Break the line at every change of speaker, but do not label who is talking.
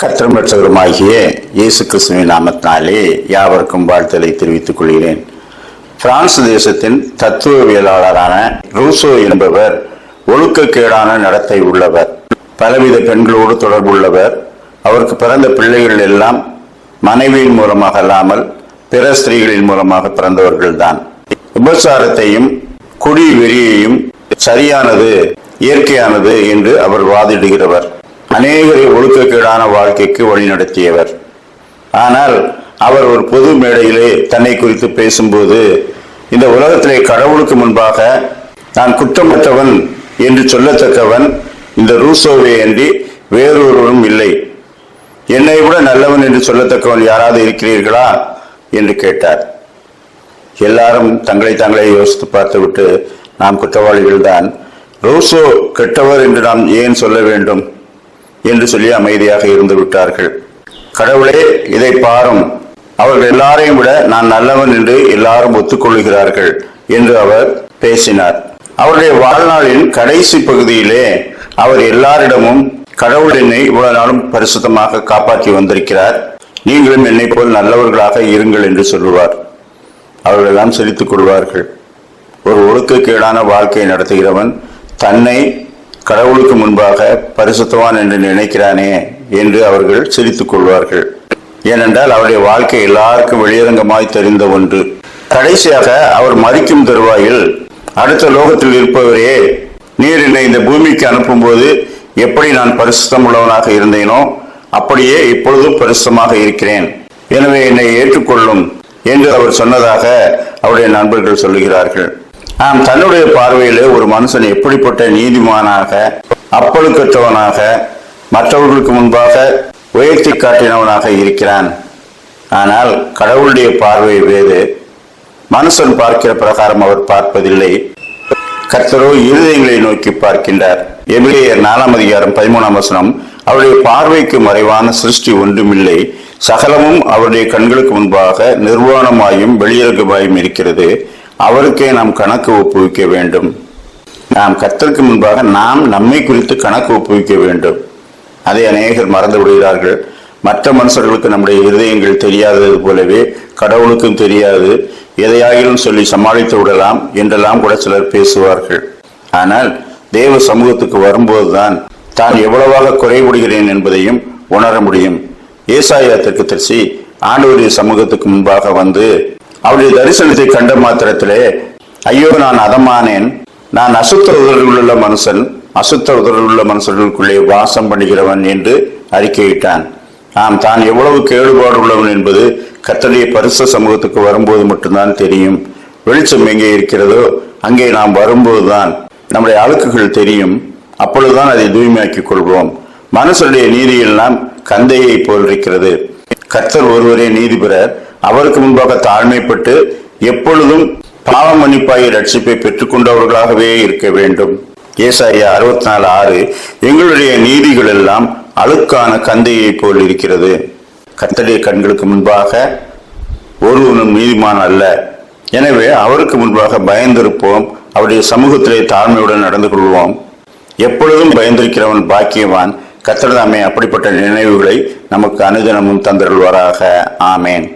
கர்த்தரும் ரட்சகருமாகிய இயேசு கிறிஸ்துவின் நாமத்தினாலே யாவருக்கும் வாழ்த்தலை தெரிவித்துக் கொள்கிறேன். பிரான்ஸ் தேசத்தின் தத்துவவியலாளரான ரூசோ என்பவர் ஒழுக்கக்கேடான நடத்தை உள்ளவர். பலவித பெண்களோடு தொடர்புள்ளவர். அவருக்கு பிறந்த பிள்ளைகள் எல்லாம் மனைவியின் மூலமாக அல்லாமல் பிற ஸ்திரீகளின் மூலமாக பிறந்தவர்கள்தான். உபசாரத்தையும் குடி வெறியையும் சரியானது இயற்கையானது என்று அவர் வாதிடுகிறவர். அநேகரை ஒழுக்கக்கேடான வாழ்க்கைக்கு வழிநடத்தியவர். ஆனால் அவர் ஒரு பொது மேடையிலே தன்னை குறித்து பேசும்போது இந்த உலகத்திலே கடவுளுக்கு முன்பாக நான் குற்றமற்றவன் என்று சொல்லத்தக்கவன் இந்த ரூசோவே அன்றி வேறொருவரும் இல்லை. என்னை விட நல்லவன் என்று சொல்லத்தக்கவன் யாராவது இருக்கிறீர்களா? என்று கேட்டார். எல்லாரும் தங்களை தாங்களே யோசித்து பார்த்துவிட்டு நாம் குற்றவாளிகள் தான் ரூசோ கெட்டவர் என்று நாம் ஏன் சொல்ல வேண்டும்? என்று சொல்லி அமைதியாக இருந்து விட்டார்கள். கடவுளே இதை பாரும். அவர்கள் எல்லாரையும் விட நான் நல்லவன் என்று எல்லாரும் ஒத்துக்கொள்கிறார்கள் என்று அவர் பேசினார். அவருடைய வாழ்நாளின் கடைசி பகுதியிலே அவர் எல்லாரிடமும் கடவுள் என்னை இவ்வளவு நாளும் பரிசுத்தமாக காப்பாற்றி வந்திருக்கிறார். நீங்களும் என்னை போல் நல்லவர்களாக இருங்கள் என்று சொல்லுவார். அவர்கள் எல்லாம் சிரித்துக் கொள்வார்கள். ஒரு ஒழுக்கக்கேடான வாழ்க்கையை நடத்துகிறவன் தன்னை கடவுளுக்கு முன்பாக பரிசுத்தவான் என்று நினைக்கிறானே என்று அவர்கள் சிரித்துக் கொள்வார்கள். ஏனென்றால் அவருடைய வாழ்க்கை எல்லாருக்கும் வெளியரங்கமாய் தெரிந்த ஒன்று. கடைசியாக அவர் மறிக்கும் தருவாயில் அடுத்த லோகத்தில் இருப்பவரே நீர் என்னை இந்த பூமிக்கு அனுப்பும்போது எப்படி நான் பரிசுத்தம் உள்ளவனாக இருந்தேனோ அப்படியே இப்பொழுதும் பரிசுத்தமாக இருக்கிறேன். எனவே என்னை ஏற்றுக்கொள்ளும் என்று அவர் சொன்னதாக அவருடைய நண்பர்கள் சொல்லுகிறார்கள். ஆம் தன்னுடைய பார்வையில் ஒரு மனுஷன் எப்படிப்பட்ட நீதிமானாக அப்பழுக்கற்றவனாக மற்றவர்களுக்கு முன்பாக உயர்த்தி காட்டினவனாக இருக்கிறான். ஆனால் கடவுளுடைய பார்வை வேறு. மனுஷன் பார்க்கிற பிரகாரம் அவர் பார்ப்பதில்லை. கர்த்தரோ இருதயங்களை நோக்கி பார்க்கின்றார். எபிரேயர் நாலாம் அதிகாரம் பதிமூணாம் வசனம் அவருடைய பார்வைக்கு மறைவான சிருஷ்டி ஒன்றுமில்லை. சகலமும் அவருடைய கண்களுக்கு முன்பாக நிர்வாணமாயும் வெளியிறக்கமாயும் இருக்கிறது. அவருக்கே நாம் கணக்கு ஒப்புவிக்க வேண்டும். நாம் கத்தருக்கு முன்பாக நாம் நம்மை குறித்து கணக்கு ஒப்புவிக்க வேண்டும். அதை அநேகர் மறந்து விடுகிறார்கள் மற்ற மனுஷர்களுக்கு நம்முடைய இருதயங்கள் தெரியாதது போலவே கடவுளுக்கும் தெரியாது. எதையாகிலும் சொல்லி சமாளித்து விடலாம் என்றெல்லாம் கூட சிலர் பேசுவார்கள். ஆனால் தேவ சமூகத்துக்கு வரும்போதுதான் தான் எவ்வளவாக குறைபடுகிறேன் என்பதையும் உணர முடியும். ஏசாயா தரிசி ஆண்டவருடைய சமூகத்துக்கு முன்பாக வந்து அவருடைய தரிசனத்தை கண்ட மாத்திரத்திலே ஐயோ நான் அதமானேன். நான் அசுத்த உதடுகளுள்ள மனுஷன். அசுத்த உதடுள்ள மனுஷர்களுக்குள்ளே வாசம் பண்ணுகிறவன் என்று அறிக்கையிட்டான். நாம் தான் எவ்வளவு கேடுபாடு உள்ளவன் என்பது கத்தடைய பரிச சமூகத்துக்கு வரும்போது மட்டும்தான் தெரியும். வெளிச்சம் எங்கே இருக்கிறதோ அங்கே நாம் வரும்போதுதான் நம்முடைய அழுக்குகள் தெரியும். அப்பொழுதுதான் அதை தூய்மையாக்கிக் கொள்வோம். மனுஷனுடைய நீதியெல்லாம் கந்தையை போல் இருக்கிறது. கர்த்தர் ஒருவரே நீதிபரர். அவருக்கு முன்பாக தாழ்மைப்பட்டு எப்பொழுதும் பாவ மன்னிப்பாய் ரட்சிப்பை பெற்றுக்கொண்டவர்களாகவே இருக்க வேண்டும். ஏசாயா அறுபத்தி நாலு ஆறு எங்களுடைய நீதிகள் எல்லாம் அழுக்கான கந்தையை போல் இருக்கிறது. கத்தடைய கண்களுக்கு முன்பாக ஒருவனும் நீதிமான் அல்ல. எனவே அவருக்கு முன்பாக பயந்திருப்போம். அவருடைய சமூகத்திலே தாழ்மையுடன் நடந்து கொள்வோம். எப்பொழுதும் பயந்திருக்கிறவன் பாக்கியவான். கத்திரதாமே அப்படிப்பட்ட நினைவுகளை நமக்கு அனுதினமும் தந்திருவாராக ஆமேன்.